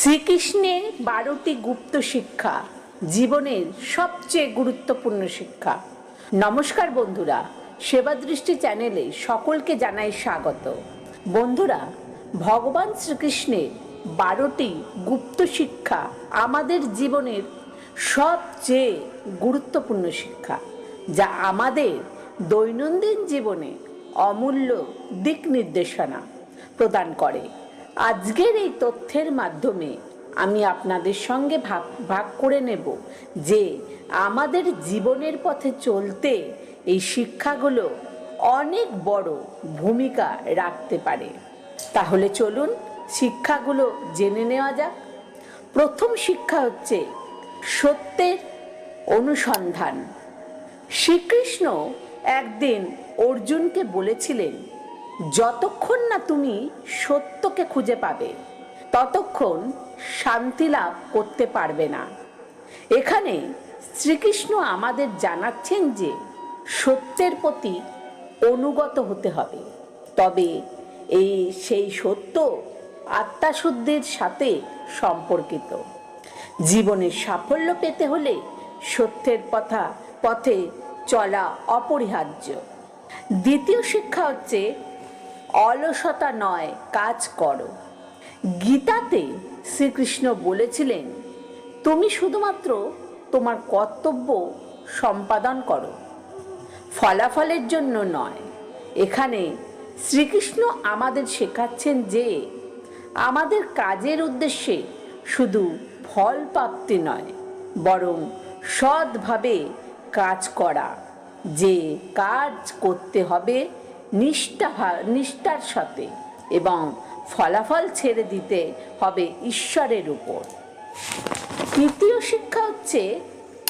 শ্রীকৃষ্ণের বারোটি গুপ্ত শিক্ষা জীবনের সবচেয়ে গুরুত্বপূর্ণ শিক্ষা। নমস্কার বন্ধুরা সেবা দৃষ্টি চ্যানেলে সকলকে জানাই স্বাগত। বন্ধুরা, ভগবান শ্রীকৃষ্ণের বারোটি গুপ্ত শিক্ষা আমাদের জীবনের সবচেয়ে গুরুত্বপূর্ণ শিক্ষা, যা আমাদের দৈনন্দিন জীবনে অমূল্য দিক নির্দেশনা প্রদান করে। আজকের এই তথ্যের মাধ্যমে আমি আপনাদের সঙ্গে ভাগ ভাগ করে নেব যে আমাদের জীবনের পথে চলতে এই শিক্ষাগুলো অনেক বড় ভূমিকা রাখতে পারে। তাহলে চলুন শিক্ষাগুলো জেনে নেওয়া যাক। প্রথম শিক্ষা হচ্ছে সত্যের অনুসন্ধান। শ্রীকৃষ্ণ একদিন অর্জুনকে বলেছিলেন যতক্ষণ না তুমি সত্যকে খুঁজে পাবে, ততক্ষণ শান্তি লাভ করতে পারবে না। এখানে শ্রীকৃষ্ণ আমাদের জানাচ্ছেন যে সত্যের প্রতি অনুগত হতে হবে। তবে এই সেই সত্য আত্মাশুদ্ধির সাথে সম্পর্কিত। জীবনের সাফল্য পেতে হলে সত্যের পথা, পথে চলা অপরিহার্য। দ্বিতীয় শিক্ষা হচ্ছে অলসতা নয়, কাজ করো। গীতাতে শ্রীকৃষ্ণ বলেছিলেন, তুমি শুধুমাত্র তোমার কর্তব্য সম্পাদন করো। ফলাফলের জন্য নয়। এখানে শ্রীকৃষ্ণ আমাদের শেখাচ্ছেন যে, আমাদের কাজের উদ্দেশ্যে শুধু ফল প্রাপ্তি নয়, বরং সৎভাবে কাজ করা, যে কাজ করতে হবে নিষ্ঠা নিষ্ঠার সাথে এবং ফলাফল ছেড়ে দিতে হবে ঈশ্বরের উপর। তৃতীয় শিক্ষা হচ্ছে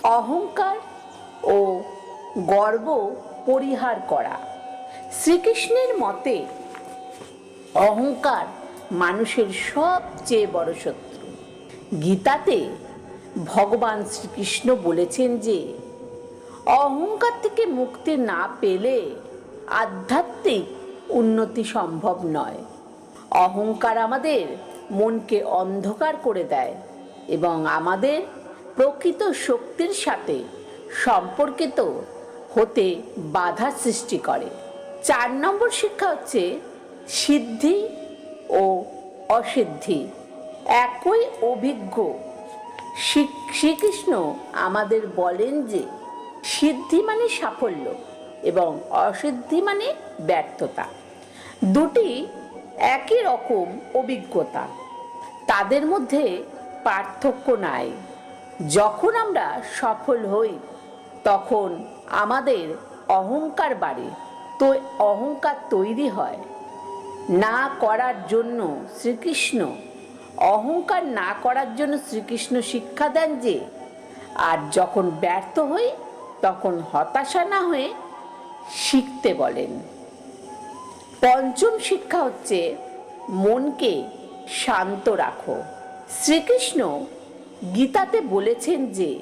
অহংকার ও গর্ব পরিহার করা। শ্রীকৃষ্ণের মতে অহংকার মানুষের সবচেয়ে বড় শত্রু। গীতাতে ভগবান শ্রীকৃষ্ণ বলেছেন যে, অহংকার থেকে মুক্তি না পেলে আধ্যাত্মিক উন্নতি সম্ভব নয়। অহংকার আমাদের মনকে অন্ধকার করে দেয় এবং আমাদের প্রকৃত শক্তির সাথে সম্পর্কিত হতে বাধা সৃষ্টি করে। চার নম্বর শিক্ষা হচ্ছে সিদ্ধি ও অসিদ্ধি। একই অভিজ্ঞ শ্রীকৃষ্ণ আমাদের বলেন যে সিদ্ধি মানে সাফল্য। এবং অসিদ্ধি মানে ব্যর্থতা। দুটি একই রকম অভিজ্ঞতা। তাদের মধ্যে পার্থক্য নাই। যখন আমরা সফল হই, তখন আমাদের অহংকার বাড়ে। তো অহংকার তৈরি হয়। না করার জন্য শ্রীকৃষ্ণ, অহংকার না করার জন্য শ্রীকৃষ্ণ শিক্ষা দেন যে, আর যখন ব্যর্থ হই, তখন হতাশা না হয়ে শিখতে বলেন। পঞ্চম শিক্ষা হচ্ছে মনকে শান্ত রাখো। শ্রীকৃষ্ণ গীতাতে বলেছেন যে,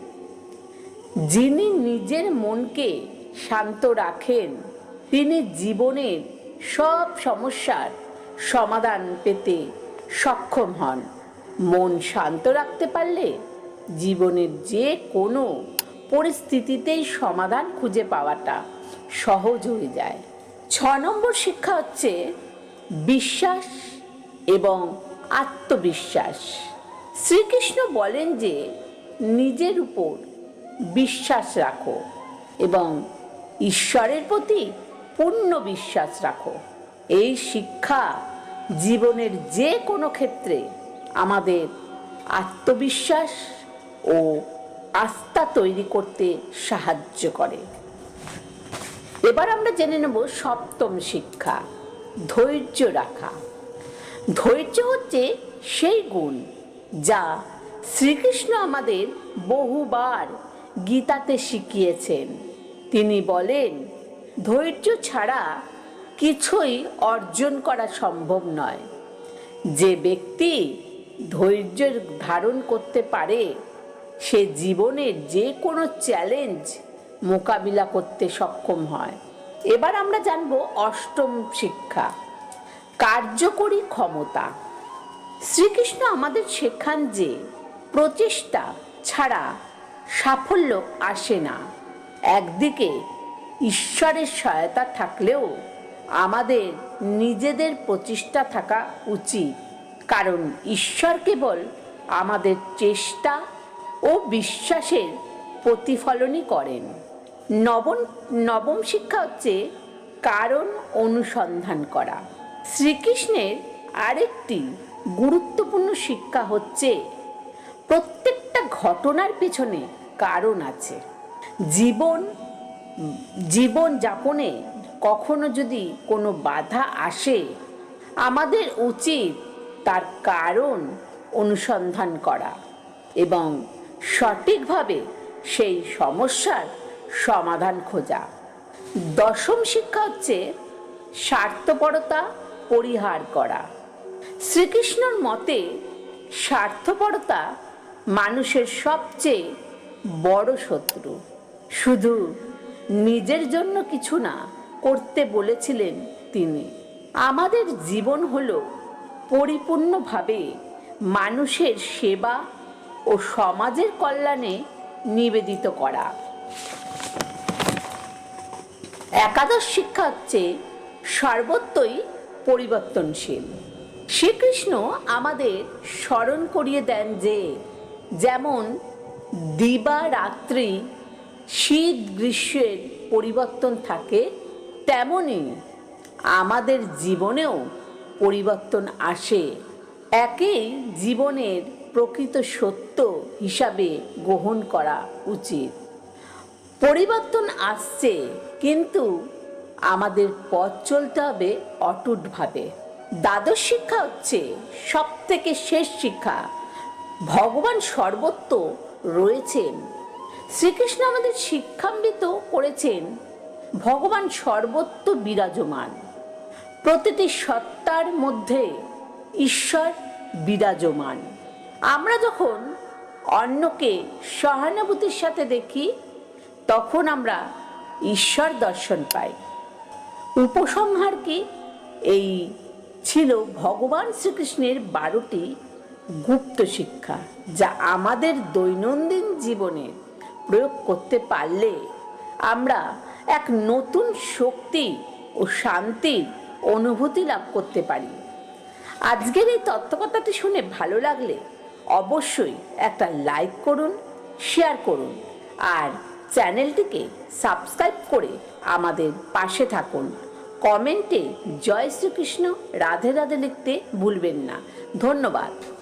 যিনি নিজের মনকে শান্ত রাখেন, তিনি জীবনের সব সমস্যার সমাধান পেতে সক্ষম হন। মন শান্ত রাখতে পারলে জীবনের যে কোনো পরিস্থিতিতেই সমাধান খুঁজে পাওয়াটা সহজ হয়ে যায়। ছ নম্বর শিক্ষা হচ্ছে বিশ্বাস এবং আত্মবিশ্বাস। শ্রীকৃষ্ণ বলেন যে নিজের উপর বিশ্বাস রাখো এবং ঈশ্বরের প্রতি পূর্ণ বিশ্বাস রাখো। এই শিক্ষা জীবনের যে কোনো ক্ষেত্রে আমাদের আত্মবিশ্বাস ও আস্থা তৈরি করতে সাহায্য করে। এবার আমরা জেনে নেব সপ্তম শিক্ষা, ধৈর্য রাখা। ধৈর্য হচ্ছে সেই গুণ যা শ্রীকৃষ্ণ আমাদের বহুবার গীতাতে শিখিয়েছেন। তিনি বলেন, ধৈর্য ছাড়া কিছুই অর্জন করা সম্ভব নয়। যে ব্যক্তি ধৈর্য ধারণ করতে পারে, সে জীবনের যে কোনো চ্যালেঞ্জ মোকাবিলা করতে সক্ষম হয়। এবার আমরা জানব অষ্টম শিক্ষা, কার্যকরী ক্ষমতা। শ্রীকৃষ্ণ আমাদের শেখান যে প্রচেষ্টা ছাড়া সাফল্য আসে না। একদিকে ঈশ্বরের সহায়তা থাকলেও আমাদের নিজেদের প্রচেষ্টা থাকা উচিত। কারণ ঈশ্বর কেবল আমাদের চেষ্টা ও বিশ্বাসের প্রতিফলনই করেন। নবম নবম শিক্ষা হচ্ছে কারণ অনুসন্ধান করা। শ্রীকৃষ্ণের আরেকটি গুরুত্বপূর্ণ শিক্ষা হচ্ছে, প্রত্যেকটা ঘটনার পেছনে কারণ আছে। জীবন জীবন যাপনে কখনো যদি কোনো বাধা আসে, আমাদের উচিত তার কারণ অনুসন্ধান করা এবং সঠিকভাবে সেই সমস্যার সমাধান খোঁজা। দশম শিক্ষা হচ্ছে স্বার্থপরতা পরিহার করা। শ্রীকৃষ্ণর মতে স্বার্থপরতা মানুষের সবচেয়ে বড় শত্রু। শুধু নিজের জন্য কিছু না, করতে বলেছিলেন তিনি। আমাদের জীবন হল পরিপূর্ণভাবে মানুষের সেবা ও সমাজের কল্যাণে নিবেদিত করা। একাদশ শিক্ষা হচ্ছে সর্বত্রই পরিবর্তনশীল। শ্রীকৃষ্ণ আমাদের স্মরণ করিয়ে দেন যে, যেমন দিবা রাত্রি শীত গ্রীষ্মের পরিবর্তন থাকে, তেমনি আমাদের জীবনেও পরিবর্তন আসে। একেই জীবনের প্রকৃত সত্য হিসাবে গ্রহণ করা উচিত। পরিবর্তন আসছে, কিন্তু আমাদের পথ চলতে হবে অটুটভাবে। দ্বাদশ শিক্ষা হচ্ছে সব থেকে শেষ শিক্ষা। ভগবান সর্বত্র রয়েছেন। শ্রীকৃষ্ণ আমাদের শিক্ষান্বিত করেছেন। ভগবান সর্বত্র বিরাজমান। প্রতিটি সত্তার মধ্যে ঈশ্বর বিরাজমান। আমরা যখন অন্যকে সহানুভূতির সাথে দেখি তখন আমরা ঈশ্বর দর্শন পাই। উপসংহার কি? এই ছিল ভগবান শ্রীকৃষ্ণের বারোটি গুপ্ত শিক্ষা যা আমাদের দৈনন্দিন জীবনে প্রয়োগ করতে পারলে আমরা এক নতুন শক্তি ও শান্তির অনুভূতি লাভ করতে পারি। আজকের এই তত্ত্বকথাটি শুনে ভালো লাগলে অবশ্যই একটা লাইক করুন শেয়ার করুন আর চ্যানেলটিকে সাবস্ক্রাইব করে আমাদের পাশে থাকুন। কমেন্টে জয় শ্রীকৃষ্ণ, রাধে রাধে লিখতে ভুলবেন না। ধন্যবাদ।